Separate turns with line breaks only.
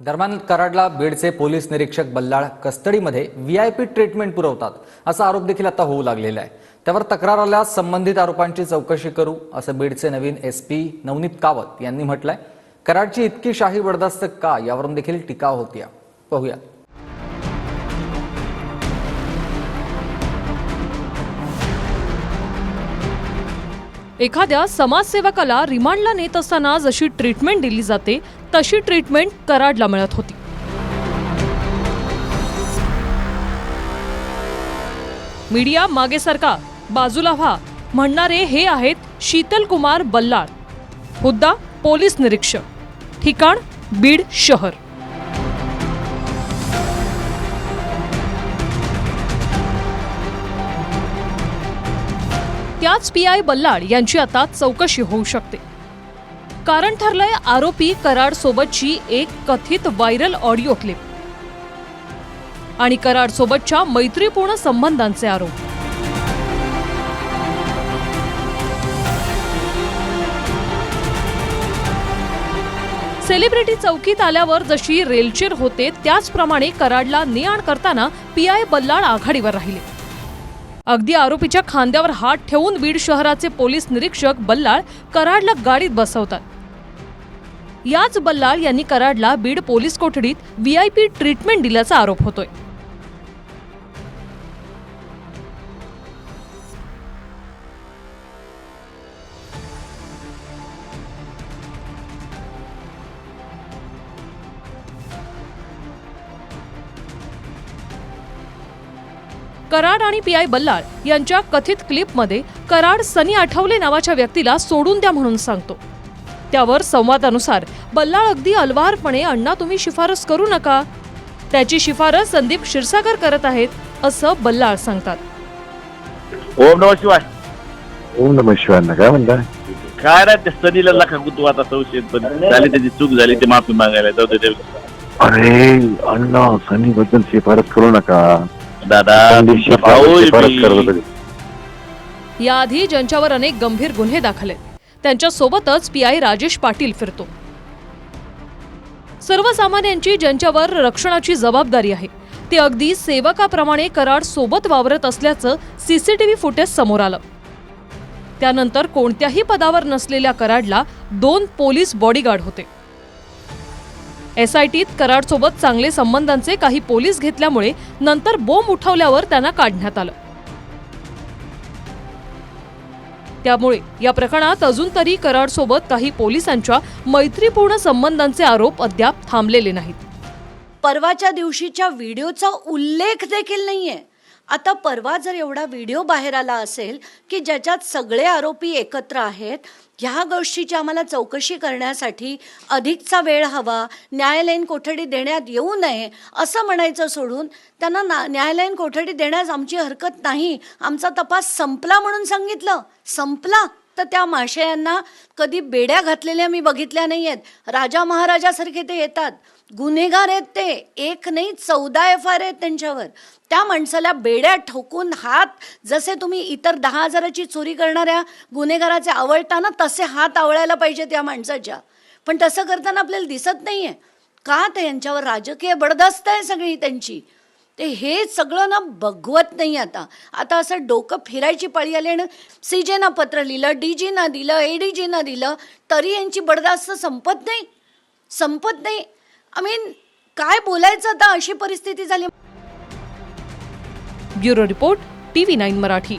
दरम्यान कराडला बीडचे पोलीस निरीक्षक बल्लाळ कस्टडीमध्ये व्हीआयपी ट्रीटमेंट पुरवतात असा आरोप देखील आता होऊ लागलेला आहे. त्यावर तक्रार आल्यास संबंधित आरोपांची चौकशी करू असं बीडचे नवीन एस पी नवनीत कावत यांनी म्हटलंय. कराडची इतकी शाही बडदास्त का यावरून देखील टीका होतीया. पाहूया.
एखाद्या समाजसेवकाला रिमांडला नेत असताना जशी ट्रीटमेंट दिली जाते तशी ट्रीटमेंट कराडला मिळत होती. मीडिया मागे सरका बाजूला व्हा. म्हणणारे हे आहेत शीतल कुमार बल्लाळ. हुद्दा पोलीस निरीक्षक. ठिकाण बीड शहर. त्याच पी आय बल्लाळ यांची आता चौकशी होऊ शकते. कारण ठरलंय आरोपी कराड सोबतची एक कथित व्हायरल ऑडिओ क्लिप. आणि कराड सोबतच्या मैत्रीपूर्ण संबंधांचे आरोप. सेलिब्रिटी चौकीत आल्यावर जशी रेलचेर होते त्याचप्रमाणे कराडला ने आण करताना पी आय बल्लाळ आघाडीवर राहिले. अगदी आरोपीच्या खांद्यावर हात ठेवून बीड शहराचे पोलीस निरीक्षक बल्लाळ कराडला गाडीत बसवतात. याच बल्लाळ यांनी कराडला बीड पोलीस कोठडीत व्हीआयपी ट्रीटमेंट दिल्याचा आरोप होतोय. कराड आणि पी आय बल्लाळ यांच्या कथित क्लिपमध्ये कराड सनी आठवले नावाच्या व्यक्तीला सोडून द्या म्हणून सांगतो. त्यावर संवादानुसार बल्लाळ अगदी अलवारपणे अण्णा तुम्ही शिफारस करू नका. त्याची शिफारस संदीप क्षीरसागर करत आहेत असं बल्लाळ सांगतात.
ओम नम शिवाय.
ओम नम शिवांना काय म्हणता?
काय नाही त्या सनीला नका तू आता संशय पण. झाली त्याची चूक झाली ते माफी मागायला. जाऊ दे ते.
अरे अण्णा सनी बद्दल शिफारस करू नका.
दादा
याआधी ज्यांच्यावर अनेक गंभीर गुन्हे दाखल आहेत त्यांच्यासोबतच पी आय राजेश पाटील फिरतो. सर्वसामान्यांची ज्यांच्यावर रक्षणाची जबाबदारी आहे ते अगदी सेवकाप्रमाणे कराड सोबत वावरत असल्याचं सीसीटीव्ही फुटेज समोर आलं. त्यानंतर कोणत्याही पदावर नसलेल्या कराडला दोन पोलीस बॉडीगार्ड होते. एसआयटीत कराडसोबत चांगले संबंधांचे काही पोलीस घेतल्यामुळे नंतर बोंब उठवल्यावर त्यांना काढण्यात आलं. त्यामुळे या प्रकरणात अजून तरी कराडसोबत काही पोलिसांच्या मैत्रीपूर्ण संबंधांचे आरोप अद्याप थांबलेले नाहीत.
परवाच्या दिवशीच्या व्हिडिओचा उल्लेख देखील नाहीये. आता परवा जर एवढा व्हिडिओ बाहेर आला असेल की ज्याच्यात सगळे आरोपी एकत्र आहेत ह्या गोष्टीची आम्हाला चौकशी करण्यासाठी अधिकचा वेळ हवा न्यायालयीन कोठडी देण्यात येऊ नये असं म्हणायचं सोडून त्यांना ना न्यायालयीन कोठडी देण्यास आमची हरकत नाही. आमचा तपास संपला म्हणून सांगितलं. संपला. फक्त त्या माशयांना कधी बेड्या घातलेल्या मी बघितल्या नाही आहेत राजा महाराजासारखे ते येतात. गुन्हेगार आहेत ते. एक नाही चौदा एफ आर आहेत त्यांच्यावर. त्या माणसाला बेड्या ठोकून हात जसे तुम्ही इतर दहा हजाराची चोरी करणाऱ्या गुन्हेगाराचे आवळताना तसे हात आवळायला पाहिजे त्या माणसाच्या. पण तसं करताना आपल्याला दिसत नाही आहे का ते यांच्यावर राजकीय बडदस्त आहे सगळी त्यांची? ते हे सगळं ना बघवत नाही आता. आता असं डोकं फिरायची पाळी आली आणि सी जेना पत्र लिहिलं डी जीना दिलं ए डी जीना दिलं तरी यांची बडदास्त संपत नाही. संपत नाही. आय मीन काय बोलायचं आता अशी परिस्थिती झाली.
Bureau report T V nine Marathi.